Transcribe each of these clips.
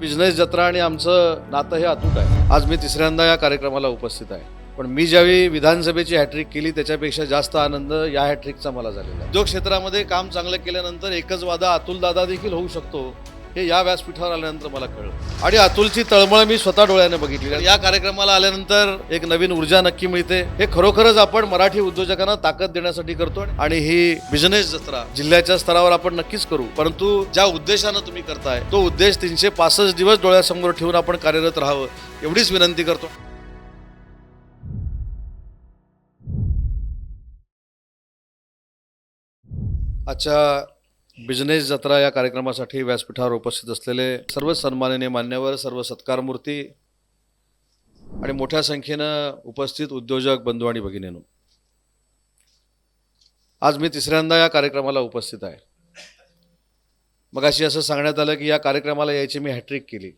Business जत्रा आणि आमचं नातं हे अतूट आहे. आज मी तिसऱ्यांदा या कार्यक्रमाला उपस्थित आहे. पण मी ज्यावेळी विधानसभेची हॅट्रिक केली त्याच्यापेक्षा जास्त आनंद या हॅट्रिकचा मला झालेला आहे. उद्योग क्षेत्रामध्ये काम चांगलं केल्यानंतर एकच वादा अतुल दादा देखील होऊ शकतो. हे या व्यासपीठावर आल्यानंतर मला कळलं. आणि अतुलची तळमळ मी स्वतः डोळ्याने बघितली. या कार्यक्रमाला आल्यानंतर एक नवीन ऊर्जा नक्की मिळते. हे खरोखरच आपण मराठी उद्योजकांना ताकद देण्यासाठी करतो आणि ही बिझनेस जत्रा जिल्ह्याच्या स्तरावर आपण नक्कीच करू. परंतु ज्या उद्देशानं तुम्ही करताय तो उद्देश तीनशे पासष्ट दिवस डोळ्यासमोर ठेवून आपण कार्यरत राहावं एवढीच विनंती करतो. आजच्या बिझनेस जत्रा या कार्यक्रमासाठी व्यासपीठावर उपस्थित असलेले सर्व सन्माननीय मान्यवर सर्व सत्कारमूर्ती आणि मोठ्या संख्येनं उपस्थित उद्योजक बंधू आणि भगिनीनो आज मी तिसऱ्यांदा या कार्यक्रमाला उपस्थित आहे. मग अशी असं सांगण्यात आलं की या कार्यक्रमाला यायची मी हॅट्रिक केली.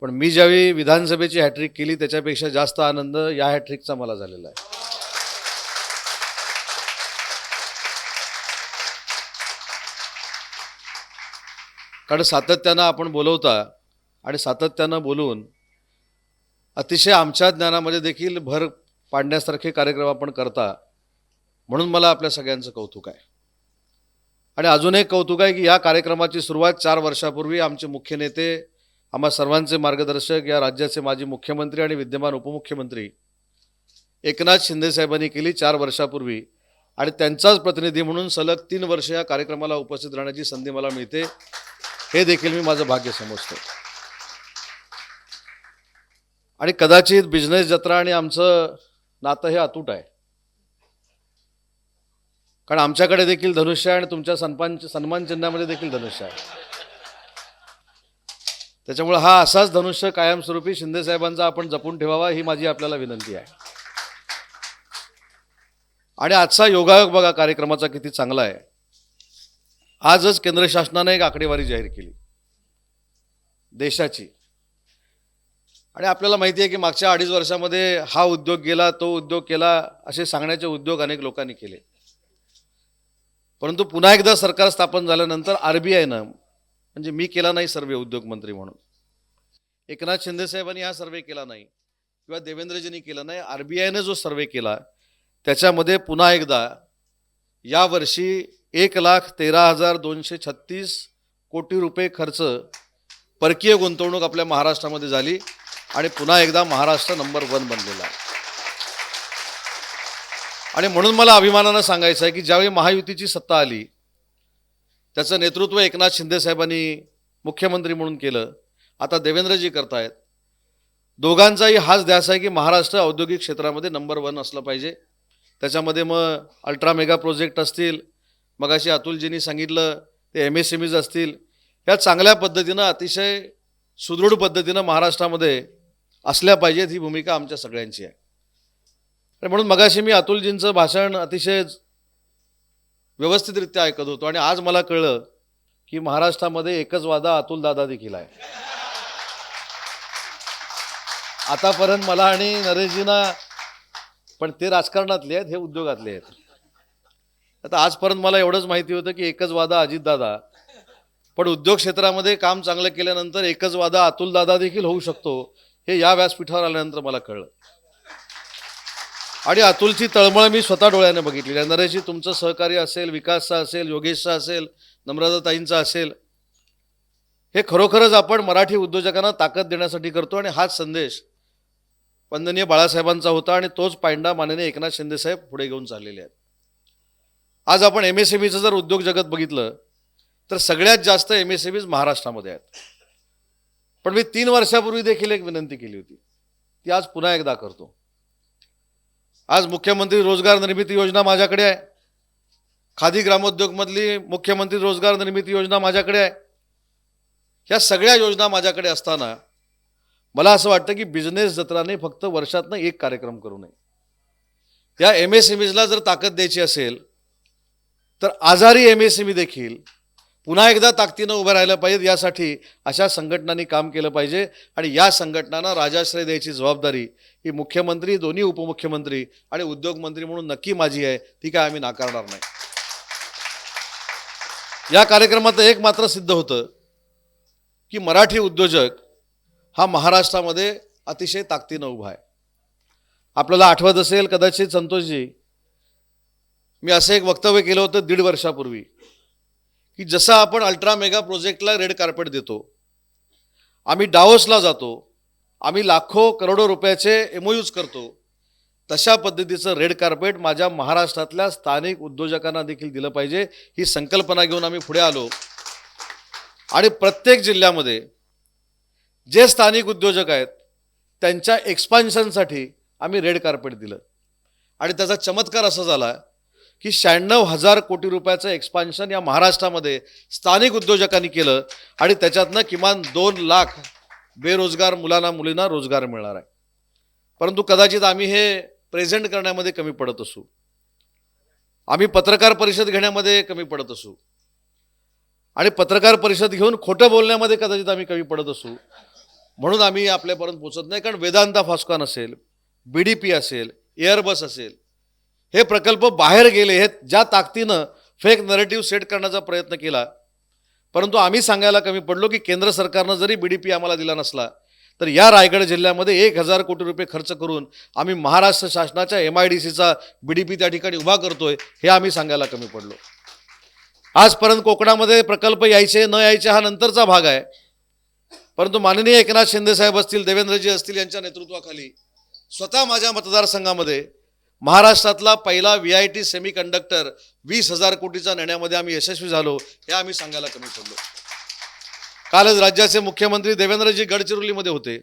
पण मी ज्यावेळी विधानसभेची हॅट्रिक केली त्याच्यापेक्षा जास्त आनंद या हॅट्रिकचा मला झालेला आहे. कारण सातत्यानं आपण बोलवता आणि सातत्यानं बोलून अतिशय आमच्या ज्ञानामध्ये देखील भर पाडण्यासारखे कार्यक्रम आपण करता म्हणून मला आपल्या सगळ्यांचं कौतुक आहे. आणि अजून एक कौतुक आहे की या कार्यक्रमाची सुरुवात चार वर्षापूर्वी आमचे मुख्य नेते आम्हा सर्वांचे मार्गदर्शक या राज्याचे माजी मुख्यमंत्री आणि विद्यमान उपमुख्यमंत्री एकनाथ शिंदेसाहेबांनी केली चार वर्षापूर्वी. आणि त्यांचाच प्रतिनिधी म्हणून सलग तीन वर्ष या कार्यक्रमाला उपस्थित राहण्याची संधी मला मिळते. हे देखील मी माझं भाग्य समजतो. आणि कदाचित बिझनेस जत्रा आणि आमचं नातं हे अतूट आहे. कारण आमच्याकडे देखील धनुष्य आहे आणि तुमच्या सन्मान सन्मान चिन्हामध्ये देखील धनुष्य आहे. त्याच्यामुळे हा असाच धनुष्य कायमस्वरूपी शिंदे साहेबांचा आपण जपून ठेवावा ही माझी आपल्याला विनंती आहे. आणि आजचा योगायोग बघा कार्यक्रमाचा किती चांगला आहे. आजच केंद्र शासनानं एक आकडेवारी जाहीर केली. देशाची. आणि आपल्याला माहिती आहे की मागच्या अडीच वर्षामध्ये हा उद्योग गेला तो उद्योग केला असे सांगण्याचे उद्योग अनेक लोकांनी केले. परंतु पुन्हा एकदा सरकार स्थापन झाल्यानंतर आर बी आयनं म्हणजे मी केला नाही सर्वे उद्योगमंत्री म्हणून. एकनाथ शिंदेसाहेबांनी हा सर्वे केला नाही किंवा देवेंद्रजींनी केला नाही आर बी आयनं जो सर्वे केला त्याच्यामध्ये पुन्हा एकदा यावर्षी एक लाख तेरा हजार दोनशे छत्तीस कोटी रुपये खर्च परकीय गुंतवणूक आपल्या महाराष्ट्रामध्ये झाली आणि पुन्हा एकदा महाराष्ट्र नंबर वन बनलेला आहे. आणि म्हणून मला अभिमानानं सांगायचं आहे की ज्यावेळी महायुतीची सत्ता आली त्याचं नेतृत्व एकनाथ शिंदेसाहेबांनी मुख्यमंत्री म्हणून केलं आता देवेंद्रजी करतायत. दोघांचाही हाच ध्यास आहे की महाराष्ट्र औद्योगिक क्षेत्रामध्ये नंबर वन असलं पाहिजे. त्याच्यामध्ये मग अल्ट्रा मेगा प्रोजेक्ट असतील मग अशी अतुलजींनी सांगितलं ते एम एस एम ईज असतील. ह्या चांगल्या पद्धतीनं अतिशय सुदृढ पद्धतीनं महाराष्ट्रामध्ये असल्या पाहिजेत ही भूमिका आमच्या सगळ्यांची आहे. आणि म्हणून मगाशी मी अतुलजींचं भाषण अतिशय व्यवस्थितरित्या ऐकत होतो आणि आज मला कळलं की महाराष्ट्रामध्ये एकच वादा अतुलदादा देखील आहे. आतापर्यंत मला आणि नरेशजींना पण ते राजकारणातले आहेत हे उद्योगातले आहेत. आता आजपर्यंत मला एवढंच माहिती होतं की एकच वादा अजितदादा. पण उद्योग क्षेत्रामध्ये काम चांगलं केल्यानंतर एकच वादा अतुलदादा देखील होऊ शकतो हे या व्यासपीठावर आल्यानंतर मला कळलं. आणि अतुलची तळमळ मी स्वतः डोळ्याने बघितली आहे. नरेशजी तुमचं सहकार्य असेल विकासचा असेल योगेशचा असेल नम्रताताईंचं असेल हे खरोखरच आपण मराठी उद्योजकांना ताकद देण्यासाठी करतो आणि हाच संदेश वंदनीय बाळासाहेबांचा होता आणि तोच पायंडा माननीय एकनाथ शिंदेसाहेब पुढे घेऊन चाललेले आहेत. आज आपण एम एस एम ईचं जर उद्योग जगत बघितलं तर सगळ्यात जास्त एम एस एम ईज महाराष्ट्रामध्ये आहेत. पण मी तीन वर्षापूर्वी देखील एक विनंती केली होती. ती आज पुन्हा एकदा करतो. आज मुख्यमंत्री रोजगार निर्मिती योजना माझ्याकडे आहे. खादी ग्रामोद्योगमधली मुख्यमंत्री रोजगार निर्मिती योजना माझ्याकडे आहे. ह्या सगळ्या योजना माझ्याकडे असताना मला असं वाटतं की बिझनेस जत्राने फक्त वर्षातनं एक कार्यक्रम करू नये. या एम एस एम ईजला जर ताकद द्यायची असेल तर आजारी एम एस एम ई देखील पुन्हा एकदा ताकदीनं उभं राहिलं पाहिजेत यासाठी अशा संघटनांनी काम केलं पाहिजे आणि या संघटनांना राजाश्रय द्यायची जबाबदारी ही मुख्यमंत्री दोन्ही उपमुख्यमंत्री आणि उद्योगमंत्री म्हणून नक्की माझी आहे. ती काय आम्ही नाकारणार नाही. या कार्यक्रमात एक मात्र सिद्ध होतं की मराठी उद्योजक हा महाराष्ट्रामध्ये अतिशय ताकदीनं उभा आहे. आपल्याला आठवत असेल कदाचित संतोषजी मी असं एक वक्तव्य केलं होतं दीड वर्षापूर्वी की जसं आपण अल्ट्रा मेगा प्रोजेक्टला रेड कार्पेट देतो आम्ही डावोसला जातो आम्ही लाखो करोडो रुपयाचे एमओयूज करतो तशा पद्धतीचं रेड कार्पेट माझ्या महाराष्ट्रातल्या स्थानिक उद्योजकांना देखील दिलं पाहिजे ही संकल्पना घेऊन आम्ही पुढे आलो. आणि प्रत्येक जिल्ह्यामध्ये जे स्थानिक उद्योजक आहेत त्यांच्या एक्सपान्शनसाठी आम्ही रेड कार्पेट दिलं. आणि त्याचा चमत्कार असा झाला की शहाण्णव हजार कोटी रुपयाचं एक्सपान्शन या महाराष्ट्रामध्ये स्थानिक उद्योजकांनी केलं आणि त्याच्यातनं किमान दोन लाख बेरोजगार मुलांना मुलींना रोजगार मिळणार आहे. परंतु कदाचित आम्ही हे प्रेझेंट करण्यामध्ये कमी पडत असू. आम्ही पत्रकार परिषद घेण्यामध्ये कमी पडत असू. आणि पत्रकार परिषद घेऊन खोटं बोलण्यामध्ये कदाचित आम्ही कमी पडत असू. म्हणून आम्ही आपल्यापर्यंत पोचत नाही कारण वेदांता फास्कॉन असेल बी डी पी असेल एअरबस असेल हे प्रकल्प बाहेर गेले हे ज्या ताकदीनं फेक नरेटिव्ह सेट करण्याचा प्रयत्न केला. परंतु आम्ही सांगायला कमी पडलो की केंद्र सरकारनं जरी बी डी पी आम्हाला दिला नसला तर या रायगड जिल्ह्यामध्ये एक हजार कोटी रुपये खर्च करून आम्ही महाराष्ट्र शासनाच्या एम आय डी सीचा बी डी पी त्या ठिकाणी उभा करतोय हे आम्ही सांगायला कमी पडलो. आजपर्यंत कोकणामध्ये प्रकल्प यायचे न यायचे हा नंतरचा भाग आहे. परंतु माननीय एकनाथ शिंदे साहेब असतील देवेंद्रजी असतील यांच्या नेतृत्वाखाली स्वतः माझ्या मतदारसंघामध्ये महाराष्ट्रातला पहिला V I T semiconductor वीस हजार कोटीचा नेण्यामध्ये आम्ही यशस्वी झालो हे आम्ही सांगायला कमी पडलो कालच राज्याचे मुख्यमंत्री देवेंद्रजी गडचिरोलीमध्ये होते.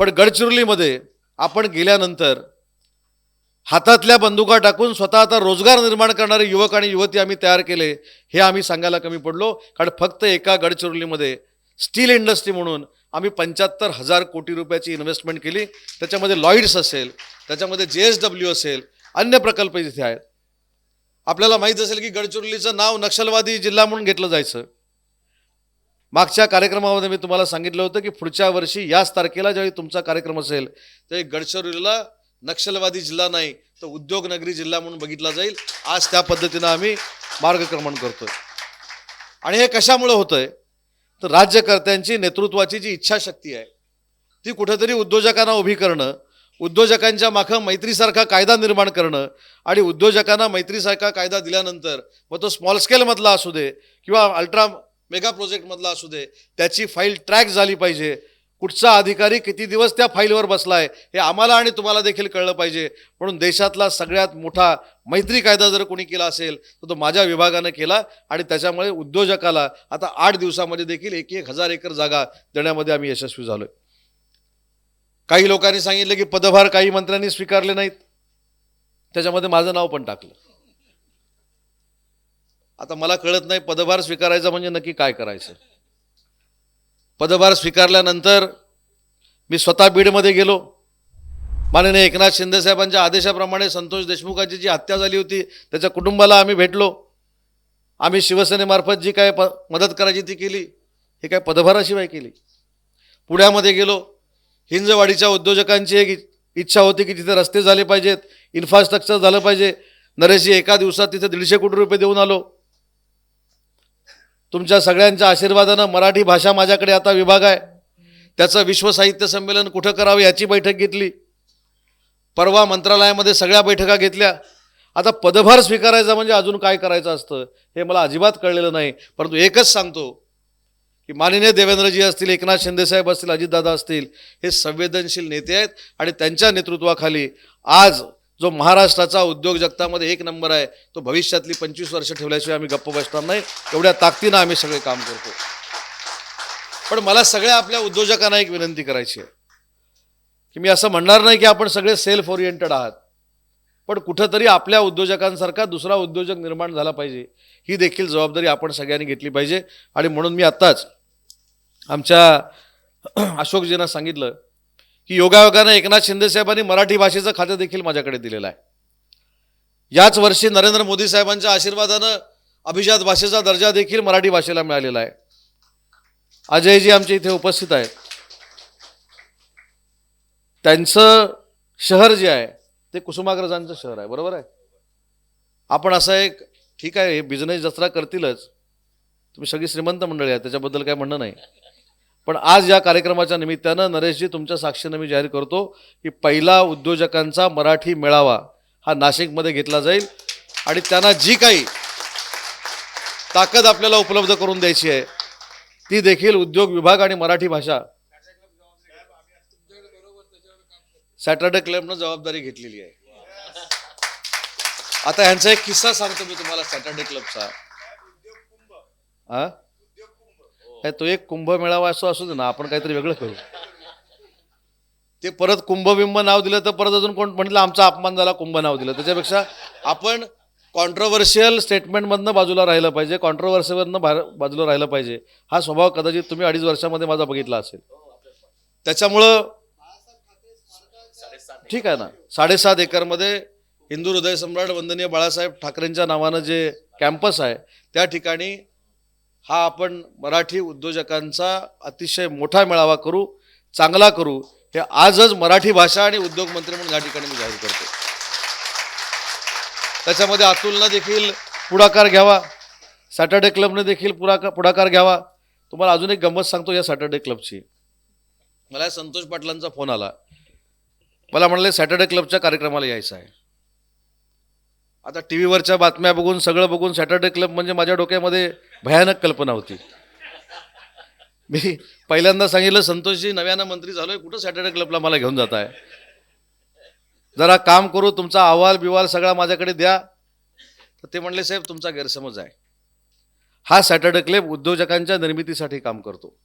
पण गडचिरोलीमध्ये आपण गेल्यानंतर हातातल्या बंदुका टाकून स्वतः आता रोजगार निर्माण करणारे युवक आणि युवती आम्ही तयार केले हे आम्ही सांगायला कमी पडलो. कारण फक्त एका गडचिरोलीमध्ये स्टील इंडस्ट्री म्हणून आम्ही पंच्याहत्तर हजार कोटी रुपयाची इन्व्हेस्टमेंट केली. त्याच्यामध्ये लॉईड्स असेल त्याच्यामध्ये जे एस डब्ल्यू असेल अन्य प्रकल्प तिथे आहेत. आपल्याला माहीत असेल की गडचिरोलीचं नाव नक्षलवादी जिल्हा म्हणून घेतलं जायचं. मागच्या कार्यक्रमामध्ये मी तुम्हाला सांगितलं होतं की पुढच्या वर्षी याच तारखेला ज्यावेळी तुमचा कार्यक्रम असेल त्यावेळी गडचिरोलीला नक्षलवादी जिल्हा नाही तर उद्योगनगरी जिल्हा म्हणून बघितला जाईल. आज त्या पद्धतीनं आम्ही मार्गक्रमण करतोय. आणि हे कशामुळं होतंय? तर राज्यकर्त्यांची नेतृत्वाची जी इच्छाशक्ती आहे ती कुठेतरी उद्योजकांना उभी करणं उद्योजकांच्या मागं मैत्रीसारखा कायदा निर्माण करणं आणि उद्योजकांना मैत्रीसारखा कायदा दिल्यानंतर मग तो स्मॉल स्केलमधला असू दे किंवा अल्ट्रा मेगा प्रोजेक्टमधला असू दे त्याची फाईल ट्रॅक झाली पाहिजे. कुठचा अधिकारी किती दिवस त्या फाईलवर बसला आहे हे आम्हाला आणि तुम्हाला देखील कळलं पाहिजे. म्हणून देशातला सगळ्यात मोठा मैत्री कायदा जर कोणी केला असेल तर तो माझ्या विभागानं केला आणि त्याच्यामुळे उद्योजकाला आता आठ दिवसामध्ये देखील एक एक हजार एकर जागा देण्यामध्ये आम्ही यशस्वी झालोय. काही लोकांनी सांगितलं की पदभार काही मंत्र्यांनी स्वीकारले नाहीत. त्याच्यामध्ये माझं नाव पण टाकलं. आता मला कळत नाही पदभार स्वीकारायचा म्हणजे नक्की काय करायचं? पदभार स्वीकारल्यानंतर मी स्वतः बीडमध्ये गेलो. माननीय एकनाथ शिंदेसाहेबांच्या आदेशाप्रमाणे संतोष देशमुखाची जी हत्या झाली होती त्याच्या कुटुंबाला आम्ही भेटलो. आम्ही शिवसेनेमार्फत जी काय प मदत करायची ती केली हे काय पदभाराशिवाय केली. पुण्यामध्ये गेलो. हिंजवाडीच्या उद्योजकांची एक इ- इच्छा होती की तिथे रस्ते झाले पाहिजेत इन्फ्रास्ट्रक्चर झालं पाहिजे. नरेशजी एका दिवसात तिथे दीडशे कोटी रुपये देऊन आलो. तुमच्या सगळ्यांच्या आशीर्वादानं मराठी भाषा माझ्याकडे आता विभाग आहे. त्याचं विश्व साहित्य संमेलन कुठं करावं याची बैठक घेतली. परवा मंत्रालयामध्ये सगळ्या बैठका घेतल्या. आता पदभार स्वीकारायचा म्हणजे अजून काय करायचं असतं हे मला अजिबात कळलेलं नाही. परंतु एकच सांगतो की माननीय देवेंद्रजी असतील एकनाथ शिंदेसाहेब असतील अजितदादा असतील हे संवेदनशील नेते आहेत आणि त्यांच्या नेतृत्वाखाली आज जो महाराष्ट्राचा उद्योग जगतामध्ये एक नंबर आहे तो भविष्यातली पंचवीस वर्ष ठेवल्याशिवाय आम्ही गप्प बसणार नाही. एवढ्या ताकदीनं आम्ही सगळे काम करतो. पण मला सगळ्या आपल्या उद्योजकांना एक विनंती करायची आहे की मी असं म्हणणार नाही की आपण सगळे सेल्फ ओरिएंटेड आहात पण कुठंतरी आपल्या उद्योजकांसारखा दुसरा उद्योजक निर्माण झाला पाहिजे ही देखील जबाबदारी आपण सगळ्यांनी घेतली पाहिजे. आणि म्हणून मी आत्ताच आमच्या अशोकजींना सांगितलं की योगायोगानं एकनाथ शिंदे साहेबांनी मराठी भाषेचं खातं देखील माझ्याकडे दिलेलं आहे. याच वर्षी नरेंद्र मोदी साहेबांच्या आशीर्वादानं अभिजात भाषेचा दर्जा देखील मराठी भाषेला मिळालेला आहे. अजयजी आमच्या इथे उपस्थित आहेत. त्यांचं शहर जे आहे ते कुसुमाग्रजांचं शहर आहे बरोबर आहे? आपण असं एक ठीक आहे बिझनेस जत्रा करतीलच. तुम्ही सगळी श्रीमंत मंडळी आहे त्याच्याबद्दल काय म्हणणं नाही. पण आज या कार्यक्रमाच्या निमित्तानं नरेशजी तुमच्या साक्षीनं मी जाहीर करतो की पहिला उद्योजकांचा मराठी मेळावा हा नाशिकमध्ये घेतला जाईल आणि त्यांना जी काही ताकद आपल्याला उपलब्ध करून द्यायची आहे ती देखील उद्योग विभाग आणि मराठी भाषा सॅटर्डे क्लबनं जबाबदारी घेतलेली आहे. आता ह्यांचा एक किस्सा सांगतो मी तुम्हाला सॅटर्डे क्लबचा. हा? काय तो एक कुंभ मेळावा असो असू दे ना आपण काहीतरी वेगळं करू. ते परत कुंभबिंब नाव दिलं तर परत अजून कोण म्हटलं आमचा अपमान झाला कुंभ नाव दिलं. त्याच्यापेक्षा आपण कॉन्ट्रोवर्शियल स्टेटमेंटमधनं बाजूला राहिलं पाहिजे कॉन्ट्रोवर्सीवरनं बाहेर बाजूला राहिलं पाहिजे. हा स्वभाव कदाचित तुम्ही अडीच वर्षामध्ये माझा बघितला असेल. त्याच्यामुळं ठीक आहे ना साडेसात एकरमध्ये हिंदू हृदय सम्राट वंदनीय बाळासाहेब ठाकरेंच्या नावानं जे कॅम्पस आहे त्या ठिकाणी हा आपण मराठी उद्योजकांचा अतिशय मोठा मेळावा करू चांगला करू हे आजच मराठी भाषा आणि उद्योग मंत्री म्हणून या ठिकाणी मी जाहीर करतो. त्याच्यामध्ये अतुलनं देखील पुढाकार घ्यावा सॅटर्डे क्लबने देखील पुढाकार पुढाकार घ्यावा. तुम्हाला अजून एक गंमत सांगतो या सॅटर्डे क्लबची. मला संतोष पाटलांचा फोन आला. मला म्हणले सॅटर्डे क्लबच्या कार्यक्रमाला यायचं आहे. आता टी व्हीवरच्या बातम्या बघून सगळं बघून सॅटर्डे क्लब म्हणजे माझ्या डोक्यामध्ये भयानक कल्पना होती. मी पहिल्यांदा सांगितलं संतोषजी नव्यानं मंत्री झालोय कुठं सॅटर्डे क्लबला मला घेऊन जात आहे जरा काम करू तुमचा अहवाल बिवाल सगळा माझ्याकडे द्या. तर ते म्हणले साहेब तुमचा गैरसमज आहे. हा सॅटर्डे क्लब उद्योजकांच्या निर्मितीसाठी काम करतो.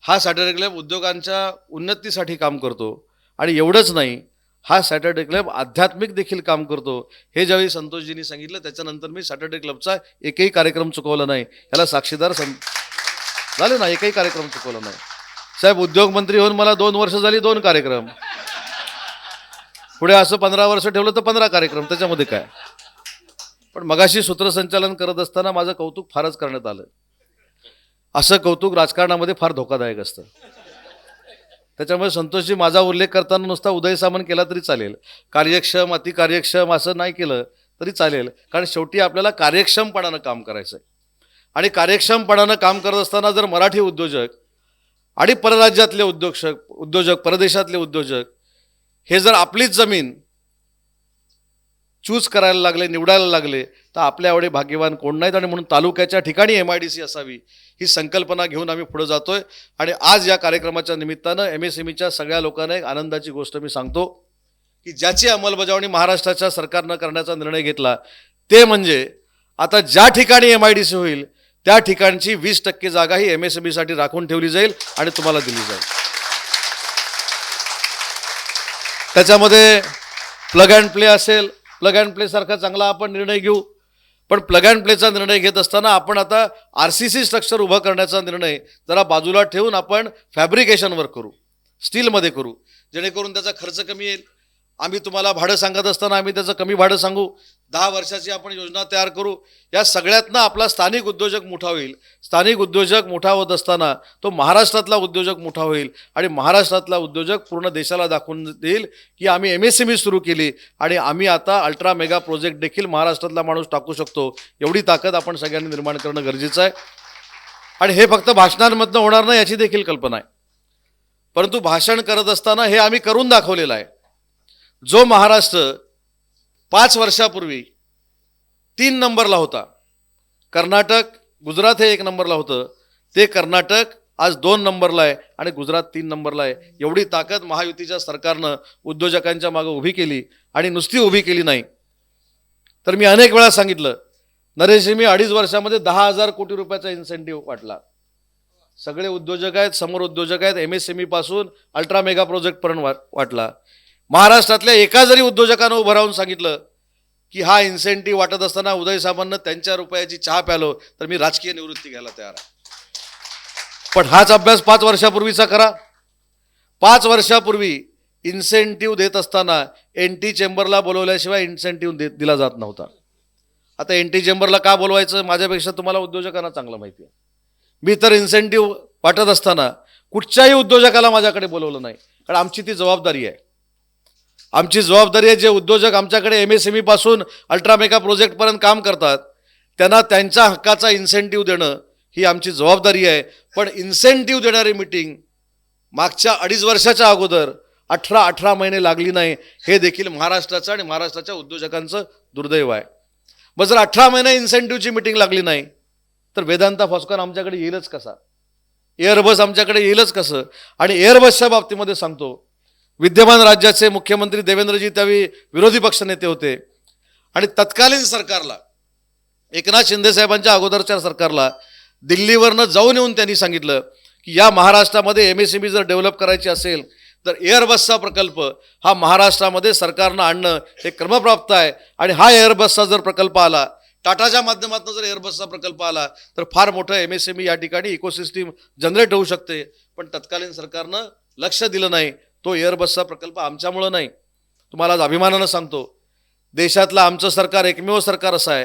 हा सॅटर्डे क्लब उद्योगांच्या उन्नतीसाठी काम करतो. आणि एवढंच नाही हा सॅटर्डे क्लब आध्यात्मिक देखील काम करतो. हे ज्यावेळी संतोषजींनी सांगितलं त्याच्यानंतर मी सॅटर्डे क्लबचा एकही कार्यक्रम चुकवला नाही. याला साक्षीदार सं झाले ना एकही कार्यक्रम चुकवला नाही. साहेब उद्योग मंत्री होऊन मला दोन वर्ष झाली दोन कार्यक्रम. पुढे असं पंधरा वर्ष ठेवलं तर पंधरा कार्यक्रम त्याच्यामध्ये काय? पण मगाशी सूत्रसंचालन करत असताना माझं कौतुक फारच करण्यात आलं. असं कौतुक राजकारणामध्ये फार धोकादायक असतं. त्याच्यामुळे संतोषजी माझा उल्लेख करताना नुसता उदय सामंत केला तरी चालेल. कार्यक्षम अतिकार्यक्षम असं नाही केलं तरी चालेल. कारण शेवटी आपल्याला कार्यक्षमपणानं काम करायचं आहे आणि कार्यक्षमपणानं काम करत असताना जर मराठी उद्योजक आणि परराज्यातले उद्योजक उद्योजक परदेशातले उद्योजक हे जर आपलीच जमीन चूज करायला लागले निवडायला लागले तर आपल्या एवढे भाग्यवान कोण नाहीत आणि म्हणून तालुक्याच्या ठिकाणी एम आय डी सी असावी ही संकल्पना घेऊन आम्ही पुढे जातोय. आणि आज या कार्यक्रमाच्या निमित्तानं एम एस एम ईच्या सगळ्या लोकांना एक आनंदाची गोष्ट मी सांगतो की ज्याची अंमलबजावणी महाराष्ट्राच्या सरकारनं करण्याचा निर्णय घेतला ते म्हणजे आता ज्या ठिकाणी एम आय डी सी होईल त्या ठिकाणची वीस टक्के जागा ही एम एस एम ईसाठी राखून ठेवली जाईल आणि तुम्हाला दिली जाईल. त्याच्यामध्ये प्लग अँड प्ले असेल प्लग अँड प्ले सारखा चांगला आपण निर्णय घेऊ. पण प्लग अँड प्लेचा निर्णय घेत असताना आपण आता आर सी सी स्ट्रक्चर उभं करण्याचा निर्णय जरा बाजूला ठेवून आपण फॅब्रिकेशनवर करू. स्टीलमध्ये करू. जेणेकरून त्याचा खर्च कमी येईल. आम्ही तुम्हाला भाडं सांगत असताना आम्ही त्याचं कमी भाडं सांगू. दहा वर्षाची आपण योजना तयार करू. या सगळ्यातनं आपला स्थानिक उद्योजक मोठा होईल. स्थानिक उद्योजक मोठा होत असताना तो महाराष्ट्रातला उद्योजक मोठा होईल आणि महाराष्ट्रातला उद्योजक पूर्ण देशाला दाखवून देईल की आम्ही एम एस एम ई सुरू केली आणि आम्ही आता अल्ट्रा मेगा प्रोजेक्ट देखील महाराष्ट्रातला माणूस टाकू शकतो. एवढी ताकद आपण सगळ्यांनी निर्माण करणं गरजेचं आहे. आणि हे फक्त भाषणांमधनं होणार नाही याची देखील कल्पना आहे. परंतु भाषण करत असताना हे आम्ही करून दाखवलेलं आहे. जो महाराष्ट्र पाच वर्षापूर्वी तीन नंबरला होता. कर्नाटक गुजरात हे एक नंबरला होतं. ते कर्नाटक आज दोन नंबरला आहे आणि गुजरात तीन नंबरला आहे. एवढी ताकद महायुतीच्या सरकारनं उद्योजकांच्या मागं उभी केली आणि नुसती उभी केली नाही. तर मी अनेक वेळा सांगितलं नरेश मी अडीच वर्षामध्ये दहा हजार कोटी रुपयाचा इन्सेंटिव्ह वाटला. सगळे उद्योजक आहेत समोर उद्योजक आहेत एम एस एमपासून अल्ट्रा मेगा प्रोजेक्टपर्यंत वा वाटला. महाराष्ट्रातल्या एका जरी उद्योजकानं उभं राहून सांगितलं की हा इन्सेंटिव्ह वाटत असताना उदय सामंतनं त्यांच्या रुपयाची चहा प्यालो तर मी राजकीय निवृत्ती घ्यायला तयार आहे. पण हाच अभ्यास पाच वर्षापूर्वीचा करा. पाच वर्षापूर्वी इन्सेंटिव्ह देत असताना एन टी चेंबरला बोलवल्याशिवाय इन्सेंटिव्ह देत दिला जात नव्हता. आता एन टी चेंबरला का बोलवायचं माझ्यापेक्षा तुम्हाला उद्योजकांना चांगलं माहिती आहे. मी तर इन्सेंटिव्ह वाटत असताना कुठच्याही उद्योजकाला माझ्याकडे बोलवलं नाही. कारण आमची ती जबाबदारी आहे. आमची जबाबदारी आहे जे उद्योजक आमच्याकडे एम एस एम ईपासून अल्ट्रामेगा प्रोजेक्टपर्यंत काम करतात त्यांना त्यांच्या हक्काचा इन्सेंटिव्ह देणं ही आमची जबाबदारी आहे. पण इन्सेंटिव्ह देणारी मिटिंग मागच्या अडीच वर्षाच्या अगोदर अठरा अठरा महिने लागली नाही हे देखील महाराष्ट्राचं आणि महाराष्ट्राच्या उद्योजकांचं दुर्दैव आहे. मग जर अठरा महिने इन्सेंटिव्हची मिटिंग लागली नाही तर वेदांता फॉस्कॉन आमच्याकडे येईलच कसा? एअरबस आमच्याकडे येईलच कसं? आणि एअरबसच्या बाबतीमध्ये सांगतो विद्यमान राज्याचे मुख्यमंत्री देवेंद्रजी त्यावेळी विरोधी पक्षनेते होते. आणि तत्कालीन सरकारला एकनाथ शिंदेसाहेबांच्या अगोदरच्या सरकारला दिल्लीवरनं जाऊन येऊन त्यांनी सांगितलं की या महाराष्ट्रामध्ये एम एस जर डेव्हलप करायची असेल तर एअरबसचा प्रकल्प हा महाराष्ट्रामध्ये सरकारनं आणणं हे क्रमप्राप्त आहे. आणि हा एअरबसचा जर प्रकल्प आला टाटाच्या माध्यमातून जर एअरबसचा प्रकल्प आला तर फार मोठं एम एस एम ई या ठिकाणी इकोसिस्टीम जनरेट होऊ शकते. पण तत्कालीन सरकारनं लक्ष दिलं नाही. तो एअरबसचा प्रकल्प आमच्यामुळं नाही. तुम्हाला आज अभिमानानं सांगतो देशातलं आमचं सरकार एकमेव सरकार असं आहे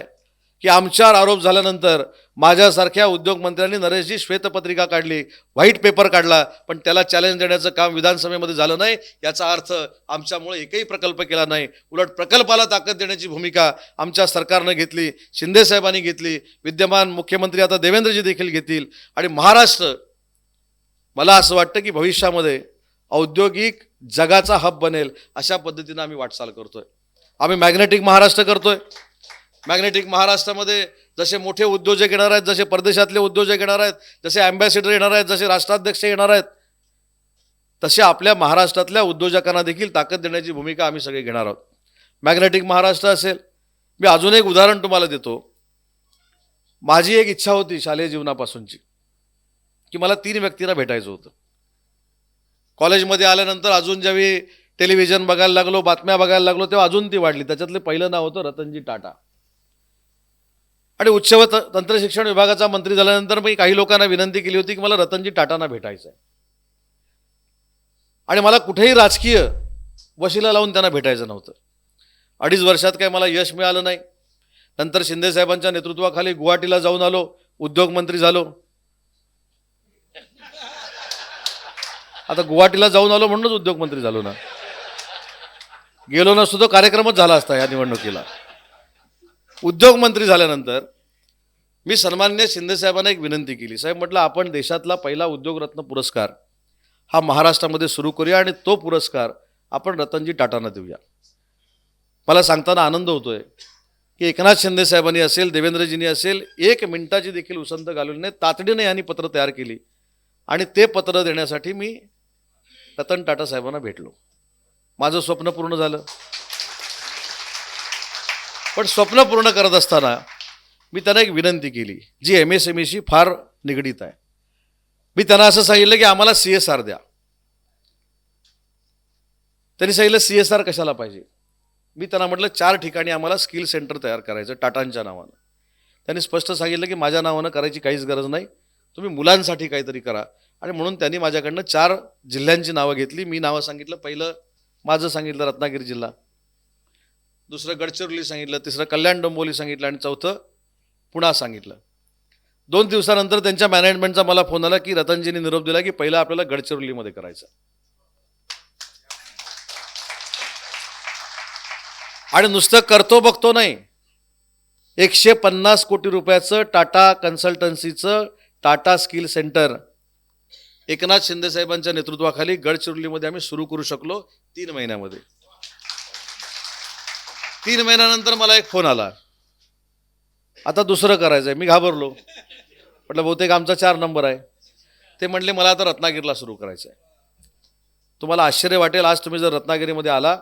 की आमच्यावर आरोप झाल्यानंतर माझ्यासारख्या उद्योगमंत्र्यांनी नरेशजी श्वेतपत्रिका काढली व्हाईट पेपर काढला पण त्याला चॅलेंज देण्याचं काम विधानसभेमध्ये झालं नाही याचा अर्थ आमच्यामुळे एकही प्रकल्प केला नाही. उलट प्रकल्पाला ताकद देण्याची भूमिका आमच्या सरकारनं घेतली शिंदेसाहेबांनी घेतली विद्यमान मुख्यमंत्री आता देवेंद्रजी देखील घेतील. आणि महाराष्ट्र मला असं वाटतं की भविष्यामध्ये औद्योगिक जगाचा हब बनेल अशा पद्धतीनं आम्ही वाटचाल करतोय. आम्ही मॅग्नेटिक महाराष्ट्र करतोय. मॅग्नेटिक महाराष्ट्रामध्ये जसे मोठे उद्योजक येणार आहेत जसे परदेशातले उद्योजक येणार आहेत जसे अँबॅसेडर येणार आहेत जसे राष्ट्राध्यक्ष येणार आहेत तसे आपल्या महाराष्ट्रातल्या उद्योजकांना देखील ताकद देण्याची भूमिका आम्ही सगळे घेणार आहोत. मॅग्नेटिक महाराष्ट्र असेल मी अजून एक उदाहरण तुम्हाला देतो. माझी एक इच्छा होती शालेय जीवनापासूनची की मला तीन व्यक्तींना भेटायचं होतं. कॉलेजमध्ये आल्यानंतर अजून ज्यावेळी टेलिव्हिजन बघायला लागलो बातम्या बघायला लागलो तेव्हा अजून ती वाढली. त्याच्यातलं पहिलं नाव होतं रतनजी टाटा. आणि उच्च व तंत्रशिक्षण विभागाचा मंत्री झाल्यानंतर मी काही लोकांना विनंती केली होती की मला रतनजी टाटांना भेटायचं आहे आणि मला कुठेही राजकीय वशिला लावून त्यांना भेटायचं नव्हतं. अडीच वर्षात काही मला यश मिळालं नाही. नंतर शिंदेसाहेबांच्या नेतृत्वाखाली गुवाहाटीला जाऊन आलो उद्योगमंत्री झालो. आता गुवाहाटीला जाऊन आलो म्हणूनच उद्योगमंत्री झालो ना. गेलो नसतो तो कार्यक्रमच झाला असता या निवडणुकीला. उद्योगमंत्री झाल्यानंतर मी सन्मान्य शिंदेसाहेबांना एक विनंती केली. साहेब म्हटलं आपण देशातला पहिला उद्योगरत्न पुरस्कार हा महाराष्ट्रामध्ये सुरू करूया आणि तो पुरस्कार आपण रतनजी टाटांना देऊया. मला सांगताना आनंद होतोय की एकनाथ शिंदे साहेबांनी असेल देवेंद्रजींनी असेल एक मिनिटाची देखील उसंत घालून नाही तातडीने यांनी पत्र तयार केली आणि ते पत्र देण्यासाठी मी रतन टाटा साहेबांना भेटलो. माझं स्वप्न पूर्ण झालं. पण स्वप्न पूर्ण करत असताना मी त्यांना एक विनंती केली जी एम एस एम ईशी फार निगडीत आहे. मी त्यांना असं सांगितलं की आम्हाला सी एस आर द्या. त्यांनी सांगितलं सी एस आर कशाला पाहिजे? मी त्यांना म्हटलं चार ठिकाणी आम्हाला स्किल सेंटर तयार करायचं टाटांच्या नावानं. त्यांनी स्पष्ट सांगितलं की माझ्या नावानं करायची काहीच गरज नाही. तुम्ही मुलांसाठी काहीतरी करा. आणि म्हणून त्यांनी माझ्याकडनं चार जिल्ह्यांची नावं घेतली. मी नावं सांगितलं. पहिलं माझं सांगितलं रत्नागिरी जिल्हा. दुसरं गडचिरोली सांगितलं. तिसरं कल्याण डोंबोली सांगितलं. आणि चौथं पुणा सांगितलं. दोन दिवसानंतर त्यांच्या मॅनेजमेंटचा मला फोन आला की रतनजींनी निरोप दिला की पहिला आपल्याला गडचिरोलीमध्ये करायचं. आणि नुसतं करतो बघतो नाही. एकशे पन्नास कोटी रुपयाचं टाटा कन्सल्टन्सीचं टाटा स्किल सेंटर एकनाथ शिंदे साहेबांच्या नेतृत्वाखाली गडचिरोलीमध्ये आम्ही सुरू करू शकलो तीन महिन्यामध्ये. तीन महिन्यानंतर मला एक फोन आला. आता दुसरं करायचं आहे मी घाबरलो. म्हटलं बहुतेक आमचा चार नंबर आहे. ते म्हणले मला आता रत्नागिरीला सुरू करायचं आहे तुम्हाला आश्चर्य वाटेल आज तुम्ही जर रत्नागिरीमध्ये आला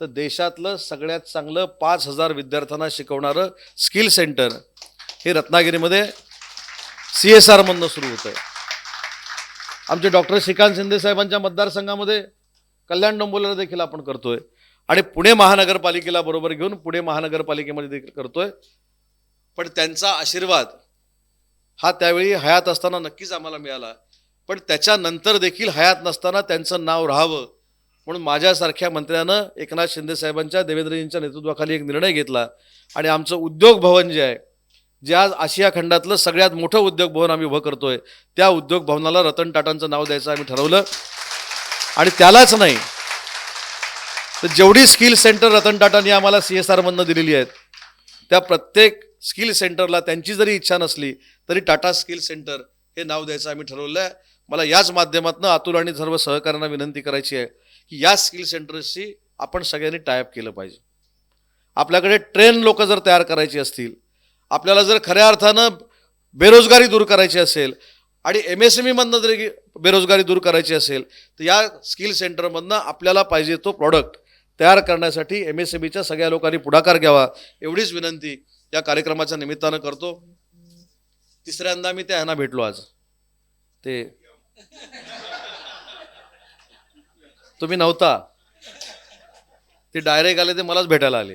तर देशातलं सगळ्यात चांगलं पाच हजार विद्यार्थ्यांना शिकवणारं स्किल सेंटर हे रत्नागिरीमध्ये सी एस आरमधनं सुरू होतं आहे आमचे डॉक्टर श्रीकांत शिंदे साहेबांच्या मतदारसंघामध्ये कल्याण डोंबोलीला देखील आपण करतोय. आणि पुणे महानगरपालिकेला बरोबर घेऊन पुणे महानगरपालिकेमध्ये देखील करतोय. पण त्यांचा आशीर्वाद हा त्यावेळी हयात असताना नक्कीच आम्हाला मिळाला. पण त्याच्यानंतर देखील हयात नसताना त्यांचं नाव राहावं म्हणून माझ्यासारख्या मंत्र्यानं एकनाथ शिंदे साहेबांच्या देवेंद्रजींच्या नेतृत्वाखाली एक निर्णय घेतला. आणि आमचं उद्योग भवन जे आहे जे आज आशिया खंडातलं सगळ्यात मोठं उद्योग भवन आम्ही उभं करतोय त्या उद्योग भवनाला रतन टाटांचं नाव द्यायचं आम्ही ठरवलं. आणि त्यालाच नाही तर जेवढी स्किल सेंटर रतन टाटांनी आम्हाला सी एस आरमधनं दिलेली आहेत त्या प्रत्येक स्किल सेंटरला त्यांची जरी इच्छा नसली तरी टाटा स्किल सेंटर हे नाव द्यायचं आम्ही ठरवलं आहे. मला याच माध्यमातून अतुल आणि सर्व सहकाऱ्यांना विनंती करायची आहे की या स्किल सेंटर्सशी आपण सगळ्यांनी टायअप केलं पाहिजे. आपल्याकडे ट्रेन लोक जर तयार करायची असतील आपल्याला जर खऱ्या अर्थानं बेरोजगारी दूर करायची असेल आणि एम एस एम ईमधनं जरी बेरोजगारी दूर करायची असेल तर या स्किल सेंटरमधनं आपल्याला पाहिजे तो प्रॉडक्ट तयार करण्यासाठी एम एस एम ईच्या सगळ्या लोकांनी पुढाकार घ्यावा एवढीच विनंती या कार्यक्रमाच्या निमित्तानं करतो. तिसऱ्यांदा मी त्या ह्यांना भेटलो आज. ते तुम्ही नव्हता. ते डायरेक्ट आले ते मलाच भेटायला आले.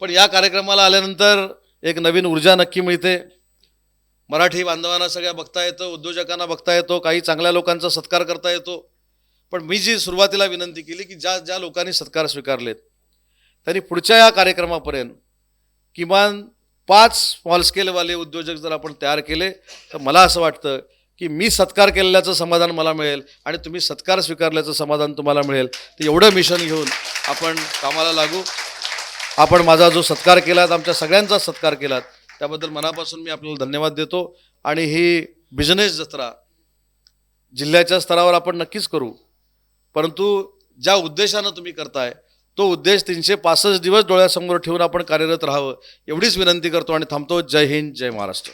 पण या कार्यक्रमाला आल्यानंतर एक नवीन ऊर्जा नक्की मिळते. मराठी बांधवांना सगळ्या बघता येतं उद्योजकांना बघता येतो काही चांगल्या लोकांचा सत्कार करता येतो. पण मी जी सुरुवातीला विनंती केली की ज्या ज्या लोकांनी सत्कार स्वीकारलेत त्यांनी पुढच्या या कार्यक्रमापर्यंत किमान पाच स्मॉल स्केलवाले उद्योजक जर आपण तयार केले तर मला असं वाटतं की मी सत्कार केलेल्याचं समाधान मला मिळेल आणि तुम्ही सत्कार स्वीकारल्याचं समाधान तुम्हाला मिळेल. तर एवढं मिशन घेऊन आपण कामाला लागू. आपण माझा जो सत्कार केलात आमच्या सगळ्यांचा सत्कार केलात त्याबद्दल मनापासून मी आपल्याला धन्यवाद देतो. आणि ही बिझनेस जत्रा जिल्ह्याच्या स्तरावर आपण नक्कीच करू. परंतु ज्या उद्देशानं तुम्ही करताय तो उद्देश तीनशे पासष्ट दिवस डोळ्यासमोर ठेवून आपण कार्यरत राहावं एवढीच विनंती करतो आणि थांबतो. जय हिंद जय महाराष्ट्र.